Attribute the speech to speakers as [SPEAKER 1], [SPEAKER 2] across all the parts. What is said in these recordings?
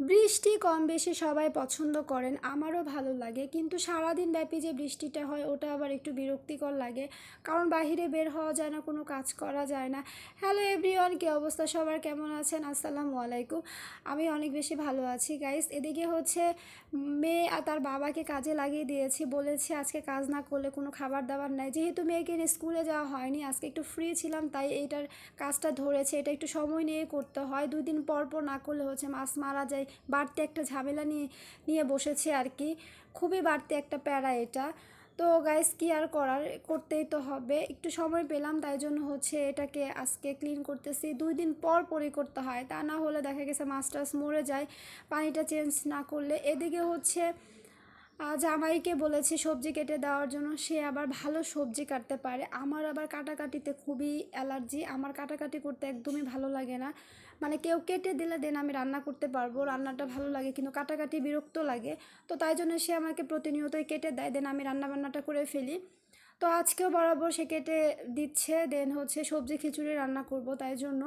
[SPEAKER 1] বৃষ্টি কম বেশি সবাই পছন্দ করেন, আমারও ভালো লাগে। কিন্তু সারাদিন ব্যাপী যে বৃষ্টিটা হয়, ওটা আবার একটু বিরক্তিকর লাগে। কারণ বাইরে বের হওয়া যায় না কোনো কাজ করা যায় না। হ্যালো এভরিওয়ান, কী অবস্থা? সবার কেমন আছেন? আসসালামু আলাইকুম। আমি অনেক বেশি ভালো আছি গাইস এদিকে হচ্ছে মেয়ে আর তার বাবাকে কাজে লাগিয়ে দিয়েছি। বলেছে আজকে কাজ না করলে কোনো খাবার দাবার নাই। যেহেতু মেয়েকে স্কুলে যাওয়া হয়নি, আজকে একটু ফ্রি ছিলাম, তাই এইটার কাজটা ধরেছে। এটা একটু সময় নিয়ে করতে হয়। দুদিন পর পর না করলে হচ্ছে মাছ মারা যায়। বাড়তি একটা ঝামেলা নিয়ে নিয়ে বসেছে আর কি। খুবই বাড়তে একটা প্যারা এটা। তো গাইস কি আর করার? করতেই তো হবে। একটু সময় পেলাম, তাই জন্য হচ্ছে এটাকে আজকে ক্লিন করতেছি। দুই দিন পর পরে করতে হয়। তা না হলে দেখা গেছে মাছ মরে যায়। পানিটা চেঞ্জ না করলে। এদিকে হচ্ছে জামাইকে বলেছি সবজি কেটে দেওয়ার জন্য, সে আবার ভালো সবজি কাটতে পারে। আমার আবার কাটাকাটিতে খুবই অ্যালার্জি। আমার কাটাকাটি করতে একদমই ভালো লাগে না। মানে কেউ কেটে দিলে দেন আমি রান্না করতে পারব, রান্নাটা ভালো লাগে কিন্তু কাটাকাটি বিরক্ত লাগে। তো তাই জন্য সে আমাকে প্রতিনিয়তই কেটে দেয়, দেন আমি রান্না বান্নাটা করে ফেলি। তো আজকেও বরাবর সে কেটে দিচ্ছে দেন হচ্ছে সবজি খিচুড়ি রান্না করব তাই জন্য।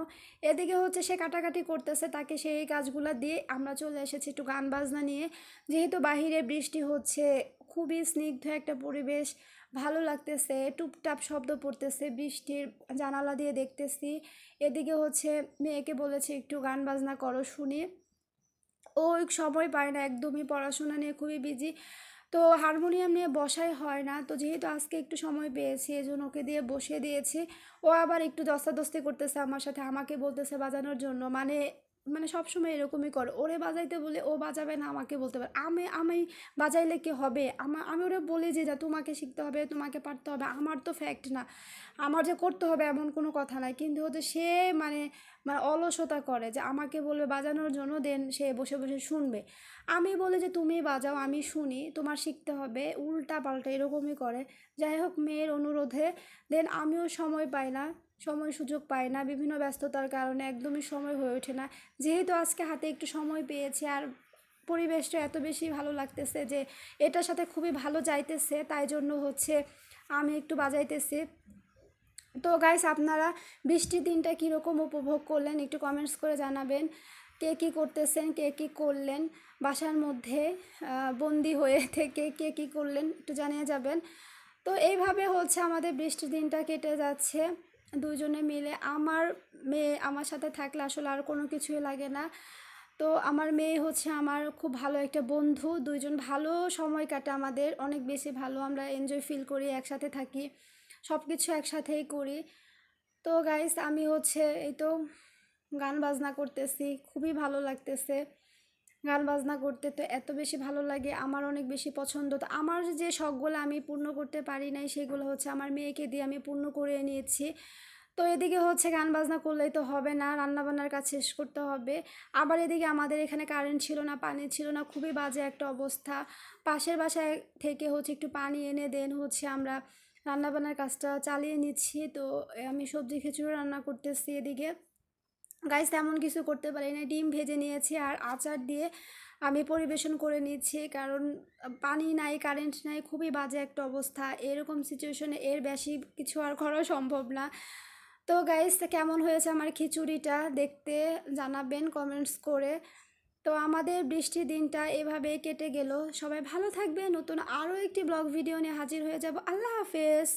[SPEAKER 1] এদিকে হচ্ছে সে কাটাকাটি করতেছে, তাকে সেই কাজগুলো দিয়ে আমরা চলে এসেছি একটু গান বাজনা নিয়ে। যেহেতু বাহিরে বৃষ্টি হচ্ছে, খুবই স্নিগ্ধ একটা পরিবেশ, ভালো লাগতেছে, টুপটাপ শব্দ পড়তেছে, বৃষ্টির জানালা দিয়ে দেখতেছি। এদিকে হচ্ছে মেয়েকে বলেছে, একটু গান বাজনা করো, শুনি। ও সময় পায় না, একদমই পড়াশোনা নিয়ে খুবই বিজি তো হারমোনিয়াম নিয়ে বসাই হয় না। তো যেহেতু আজকে একটু সময় পেয়েছি এই জন্য ওকে দিয়ে বসিয়ে দিয়েছি। ও আবার একটু দস্তাদস্তি করতেছে আমার সাথে, আমাকে বলতেছে বাজানোর জন্য। মানে মানে সবসময় এরকমই করে। ওরে বাজাইতে বলে ও বাজাবে না আমাকে বলতে পারে। আমি আমি বাজাইলে কি হবে? আমার আমি ওরে বলি যে, যা, তোমাকে শিখতে হবে, তোমাকে পারতে হবে। আমার তো ফ্যাক্ট না। আমার যে করতে হবে এমন কোনো কথা নাই। কিন্তু হচ্ছে সে মানে মানে অলসতা করে যে, আমাকে বলবে বাজানোর জন্য, দেন সে বসে বসে শুনবে। আমি বলি যে, তুমি বাজাও, আমি শুনি। তোমার শিখতে হবে। উল্টা পাল্টা এরকমই করে। যাই হোক, মেয়ের অনুরোধে, দেন আমিও সময় পাই না। সময় সুযোগ পাই না, বিভিন্ন ব্যস্ততার কারণে একদমই সময় হয়ে ওঠে না। যেহেতু আজকে হাতে একটু সময় পেয়েছি আর পরিবেশটা এত বেশি ভালো লাগতেছে যে এটার সাথে খুবই ভালো যাইতেছে, তাই জন্য হচ্ছে আমি একটু বাজাইতেছি। তো গাইস আপনারা বৃষ্টির দিনটা কীরকম উপভোগ করলেন একটু কমেন্টস করে জানাবেন। কে কী করতেছেন, কে কী করলেন? বাসার মধ্যে বন্দি হয়ে থেকে কে কী করলেন একটু জানিয়ে যাবেন। তো এইভাবে হচ্ছে আমাদের বৃষ্টির দিনটা কেটে যাচ্ছে। দুজনে মিলে আমার মেয়ে আমার সাথে থাকলে আসলে আর কোনো কিছুই লাগে না। তো আমার মেয়ে হচ্ছে আমার খুব ভালো একটা বন্ধু, দুইজন ভালো সময় কাটে আমাদের, অনেক বেশি ভালো, আমরা এনজয় ফিল করি, একসাথে থাকি সব কিছু একসাথেই করি। তো গাইস আমি হচ্ছে এই তো গান বাজনা করতেছি, খুবই ভালো লাগতেছে। গান বাজনা করতে তো এত বেশি ভালো লাগে, আমার অনেক বেশি পছন্দ। তো আমার যে শখগুলো আমি পূর্ণ করতে পারি নাই, সেগুলো হচ্ছে আমার মেয়েকে দিয়ে আমি পূর্ণ করে নিয়েছি। তো এদিকে হচ্ছে গান বাজনা করলেই তো হবে না, রান্নাবান্নার কাজ শেষ করতে হবে। আবার এদিকে আমাদের এখানে কারেন্ট ছিল না, পানি ছিল না, খুবই বাজে একটা অবস্থা। পাশের বাসায় থেকে হচ্ছে একটু পানি এনে দেন হচ্ছে আমরা রান্নাবান্নার কাজটা চালিয়ে নিচ্ছি। তো আমি সবজি খিচুড়ি রান্না করতেছি এদিকে। গাইস তেমন কিছু করতে পারি না ডিম ভেজে নিয়েছি আর আচার দিয়ে আমি পরিবেশন করে নিচ্ছি। কারণ পানি নাই কারেন্ট নাই, খুবই বাজে একটা অবস্থা। এরকম সিচুয়েশনে এর বেশি কিছু আর করা সম্ভব না। তো গাইস কেমন হয়েছে আমার খিচুড়িটা দেখতে জানাবেন কমেন্টস করে। তো আমাদের বৃষ্টির দিনটা এভাবেই কেটে গেল। সবাই ভালো থাকবে নতুন আরও একটি ব্লগ ভিডিও নিয়ে হাজির হয়ে যাব। আল্লাহ হাফেজ।